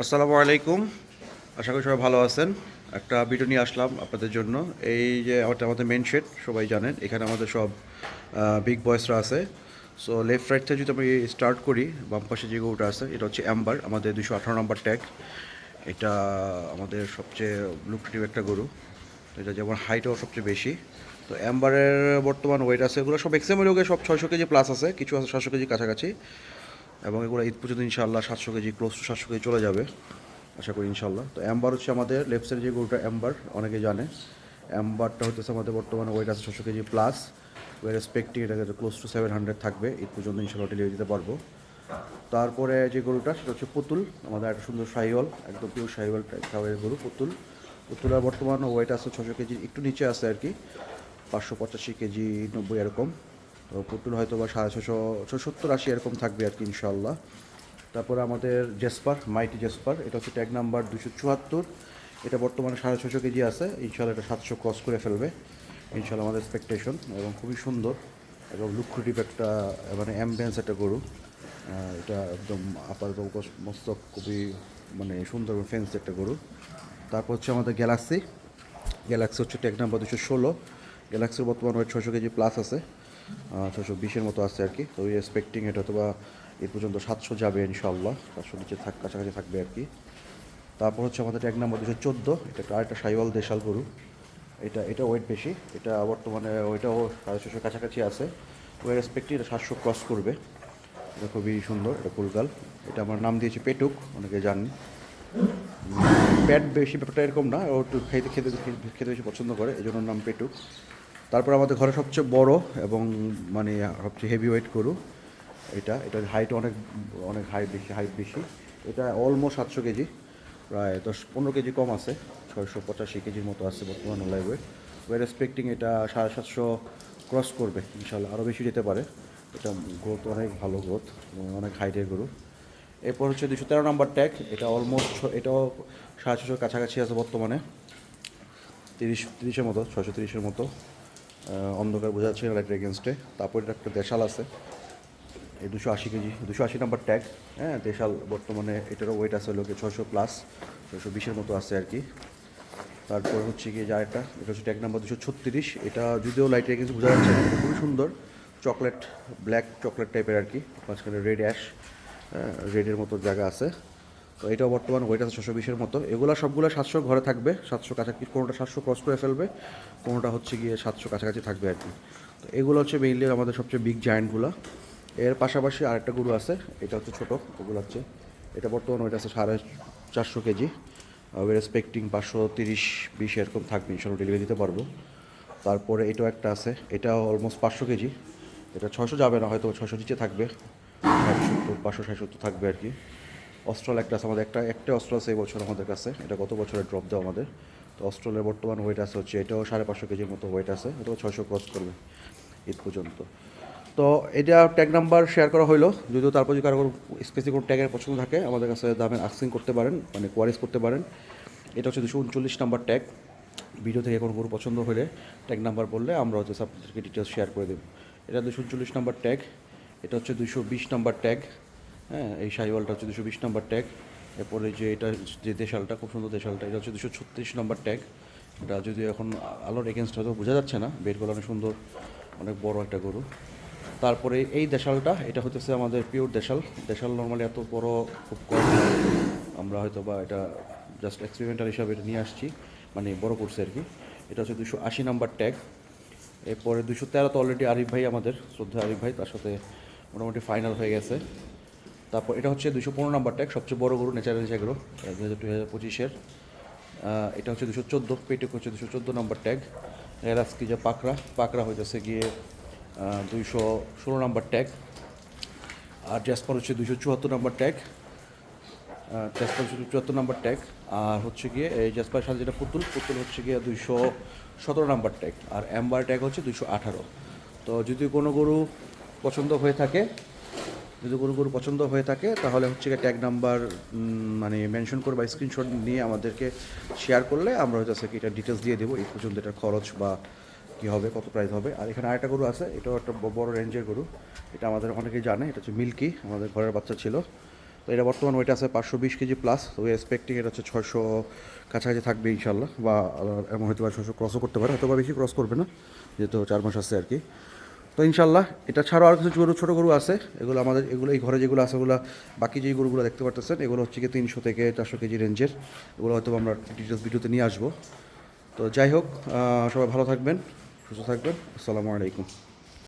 আসসালামু আলাইকুম। আশা করি সবাই ভালো আছেন। একটা ভিডিও নিয়ে আসলাম আপনাদের জন্য। এই যে আমাদের আমাদের মেন শেড সবাই জানেন, এখানে আমাদের সব বিগ বয়েসরা আছে। সো লেফট রাইট থেকে যদি আমি স্টার্ট করি, বাম পাশে যে গরুটা আছে, এটা হচ্ছে অ্যাম্বার আমাদের দুশো আঠারো নম্বর ট্যাগ এটা আমাদের সবচেয়ে লুক্রেটিভ একটা গরু। এটা যেমন হাইটও সবচেয়ে বেশি। তো অ্যাম্বারের বর্তমান ওয়েট আছে, এগুলো সব এক্সেমের লোকে সব ছয়শো কেজি প্লাস আছে, কিছু আছে সাতশো কেজি কাছাকাছি। এবং এগুলো ঈদ পর্যন্ত ইনশাল্লাহ সাতশো কেজি ক্লোজ টু সাতশো কেজি চলে যাবে। আশা করি ইনশাল্লাহ তো অ্যাম্বার হচ্ছে আমাদের লেফট সাইডে যে গরুটা অ্যাম্বার অনেকে জানে। অ্যাম্বারটা হচ্ছে আমাদের বর্তমানে ওয়েট আছে ছশো কেজি প্লাস ওয়ের রেসপেক্টিং এটাকে ক্লোজ টু সেভেন হান্ড্রেড থাকবে। ঈদ পর্যন্ত ইনশাল্লাহ ডেলিভারি দিতে পারব। তারপরে যে গরুটা, সেটা হচ্ছে পুতুল। আমাদের একটা সুন্দর সাইওয়াল একদম পিওর সাইওয়াল টাইপের গরু, পুতুল। পুতুলের বর্তমান ওয়েট আছে ছশো কেজি একটু নিচে আছে আর কি। পাঁচশো পঁচাশি কেজি, নব্বই এরকম। পুতুল হয়তো বা সাড়ে ছশো ছশো সত্তর আশি এরকম থাকবে আর কি ইনশাল্লাহ তারপরে আমাদের জেসপার, মাইটি জেসপার, এটা হচ্ছে ট্যাগ নাম্বার দুশো চুয়াত্তর। এটা বর্তমানে সাড়ে ছশো কেজি আছে ইনশাল্লাহ এটা সাতশো ক্রস করে ফেলবে। ইনশাল্লাহ আমাদের এক্সপেকটেশন এবং খুবই সুন্দর এবং লুক্রেটিভ একটা মানে অ্যাম্বিয়েন্স একটা গরু। এটা একদম আপাতত মস্তক খুবই মানে সুন্দর ফেন্স একটা গরু। তারপর হচ্ছে আমাদের গ্যালাক্সি গ্যালাক্সি হচ্ছে ট্যাগ নাম্বার দুশো ষোলো। গ্যালাক্সির বর্তমান ওয়েট ছশো কেজি প্লাস আছে। ছশো বিশের মতো আছে আর কি। তো ওই এক্সপেক্টিং এটা অথবা এ পর্যন্ত সাতশো যাবে ইনশাল্লাহ সাতশো নিচে থাক, কাছাকাছি থাকবে আর কি। তারপর হচ্ছে আমাদের এক নম্বর দুশো চোদ্দ, এটা আরেকটা সাইওয়াল দেশাল গরু। এটা এটা ওয়েট বেশি, এটা বর্তমানে, ওইটাও সাড়ে ছশোর কাছাকাছি আছে। ওয়ের রেসপেক্টিভ এটা সাতশো ক্রস করবে। এটা খুবই সুন্দর, এটা কুলকাল এটা আমার নাম দিয়েছি পেটুক, অনেকে জানেন। প্যাট বেশি ব্যাপারটা এরকম না, ও একটু খেতে খেতে খেতে বেশি পছন্দ করে এই জন্য নাম পেটুক। তারপর আমাদের ঘরে সবচেয়ে বড় এবং মানে সবচেয়ে হেভি ওয়েট গরু, এটা, এটার হাইট অনেক অনেক হাইট বেশি হাইট বেশি। এটা অলমোস্ট সাতশো কেজি, প্রায় দশ, পনেরো কেজি কম আছে, ছয়শো পঁচাশি কেজির মতো আছে বর্তমান লাইভ ওয়েট ওয়েট রেসপেক্টিং এটা সাড়ে সাতশো ক্রস করবে, ইনশাল্লাহ আরও বেশি যেতে পারে। এটা গ্রোথ অনেক ভালো গ্রোথ অনেক হাইটের গরু। এরপর হচ্ছে দুশো তেরো নম্বর ট্যাগ এটা অলমোস্ট এটাও সাড়ে ছশোর কাছাকাছি আছে বর্তমানে, তিরিশ, তিরিশের মতো ছশো তিরিশের মতো। অন্ধকার বোঝা যাচ্ছে লাইটের এগেনস্টে তারপর এটা একটা দেশাল আছে। এই দুশো আশি কেজি। দুশো আশি নাম্বার ট্যাগ হ্যাঁ দেশাল বর্তমানে এটারও ওয়েট আছে লোকে ছশো প্লাস ছশো বিশের মতো আছে আর কি। তারপর হচ্ছে কি যা একটা, এটা হচ্ছে ট্যাগ নাম্বার দুশো ছত্রিশ। এটা যদিও লাইটের এগেন্সে বোঝা যাচ্ছে না খুবই সুন্দর। চকলেট ব্ল্যাক চকলেট টাইপের আর কি। মাঝখানে রেড অ্যাশ রেডের মতো জায়গা আছে। তো এটাও বর্তমান ওয়েট আছে ছশো বিশের মতো। এগুলো সবগুলো সাতশো ঘরে থাকবে, সাতশো কাছাকাছি, কোনোটা সাতশো ক্রস করে ফেলবে, কোনোটা হচ্ছে গিয়ে সাতশো কাছাকাছি থাকবে আর কি। তো এগুলো হচ্ছে মেইনলি আমাদের সবচেয়ে বিগ জায়েন্টগুলো এর পাশাপাশি আরেকটা গরু আছে, এটা হচ্ছে ছোটো, ওগুলো হচ্ছে, এটা বর্তমান ওয়েট আছে সাড়ে চারশো কেজি। ওয়ের এক্সপেক্টিং পাঁচশো তিরিশ বিশ এরকম থাকবে, ইনশাল্লাহ ডেলিভারি দিতে পারব। তারপরে এটাও একটা আছে, এটা অলমোস্ট পাঁচশো কেজি। এটা ছশো যাবে না, হয়তো ছশো নিচে থাকবে ষাট সত্তর, পাঁচশো ষাট সত্তর থাকবে আর কি। অস্ট্রাল একটা আছে আমাদের, একটা একটা অস্ট্রাল আছে এই বছর আমাদের কাছে। এটা গত বছরের ড্রপ দেওয়া আমাদের। তো অস্ট্রালের বর্তমান ওয়েট আছে হচ্ছে, এটাও সাড়ে পাঁচশো কেজির মতো ওয়েট আছে, এটাও ছয়শো ক্রস করবে ঈদ পর্যন্ত। তো এটা ট্যাগ নাম্বার শেয়ার করা হলো যদিও তারপর যদি কারও স্পেসিফিক কোনো ট্যাগের পছন্দ থাকে, আমাদের কাছে দামে আক্সিং করতে পারেন মানে কোয়ারিজ করতে পারেন। এটা হচ্ছে দুশো উনচল্লিশ নাম্বার ট্যাগ ভিডিও থেকে কোনো গরু পছন্দ হলে ট্যাগ নাম্বার বললে আমরা হচ্ছে আপনাদেরকে ডিটেলস শেয়ার করে দেবো। এটা দুশো উনচল্লিশ নাম্বার ট্যাগ এটা হচ্ছে দুশো বিশ নাম্বার ট্যাগ হ্যাঁ এই শাহিওয়ালটা হচ্ছে দুশো বিশ নাম্বার ট্যাগ এরপরে যে এটা, যে দেশালটা, খুব সুন্দর দেশালটা, এটা হচ্ছে দুশো ছত্রিশ নম্বর ট্যাগ এটা যদি এখন আলোর এগেনস্ট হয়তো বোঝা যাচ্ছে না বেডগুলো অনেক সুন্দর, অনেক বড় একটা গরু। তারপরে এই দেশালটা, এটা হতেছে আমাদের পিওর দেশাল। দেশাল নর্মালি এত বড়, খুব কম আমরা হয়তো বা এটা জাস্ট এক্সপেরিমেন্টাল হিসাবে এটা নিয়ে আসছি মানে বড় করছে আর কি। এটা হচ্ছে দুশো আশি নাম্বার ট্যাগ এরপরে দুশো তেরো তো অলরেডি আরিফ ভাই আমাদের, শ্রদ্ধা আরিফ ভাই, তার সাথে মোটামুটি ফাইনাল হয়ে গেছে। তারপর এটা হচ্ছে দুশো পনেরো নাম্বার ট্যাগ, সবচেয়ে বড় গরু ন্যাচারাল জাগরো দু হাজার দুই হাজার পঁচিশের। এটা হচ্ছে দুশো চোদ্দ পেটেক হচ্ছে দুশো চোদ্দ নাম্বার ট্যাগ। এরাজকি যে পাকড়া পাকড়া হইতেছে গিয়ে দুইশো ষোলো নাম্বার ট্যাগ। আর জ্যাসপার হচ্ছে দুশো চুয়াত্তর নাম্বার ট্যাগ। জ্যাসপার হচ্ছে চুয়াত্তর নাম্বার ট্যাগ। আর হচ্ছে গিয়ে, এই জ্যাসপার সাথে যেটা পুতুল পুতুল হচ্ছে গিয়ে দুইশো সতেরো নাম্বার ট্যাগ। আর অ্যাম্বার ট্যাগ হচ্ছে দুইশো আঠারো। তো যদি কোনো গরু পছন্দ হয়ে থাকে যদি কোনো গরু পছন্দ হয়ে থাকে, তাহলে হচ্ছে গিয়ে ট্যাগ নাম্বার মানে মেনশন করে বা স্ক্রিনশট নিয়ে আমাদেরকে শেয়ার করলে আমরা হচ্ছে কি এটা ডিটেলস দিয়ে দেবো, এই পর্যন্ত এটার খরচ বা কী হবে, কত প্রাইস হবে। আর এখানে আরেকটা গরু আছে, এটাও একটা বড় রেঞ্জের গরু। এটা আমাদের অনেকেই জানে, এটা হচ্ছে মিল্কি, আমাদের ঘরের বাচ্চা ছিল। তো এটা বর্তমান ওয়েট আছে পাঁচশো বিশ কেজি প্লাস তো এক্সপেক্টিং এটা হচ্ছে ছয়শো কাছাকাছি থাকবে ইনশাল্লাহ বা এমন হয়তো বা ছশো ক্রসও করতে পারে হয়তো বা বেশি ক্রস করবে না, যেহেতু চার মাস আছে আর কি। তো ইনশাল্লাহ এটা ছাড়াও আর কিছু গরু ছোটো গরু আছে। এগুলো আমাদের, এগুলো এই ঘরে যেগুলো আছে, ওগুলো, বাকি যে গরুগুলো দেখতে পারতেছেন, এগুলো হচ্ছে কি তিনশো থেকে চারশো কেজি রেঞ্জের। এগুলো হয়তো আমরা ডিটেলস ভিডিওতে নিয়ে আসব। তো যাই হোক সবাই ভালো থাকবেন, সুস্থ থাকবেন। আসসালামু আলাইকুম।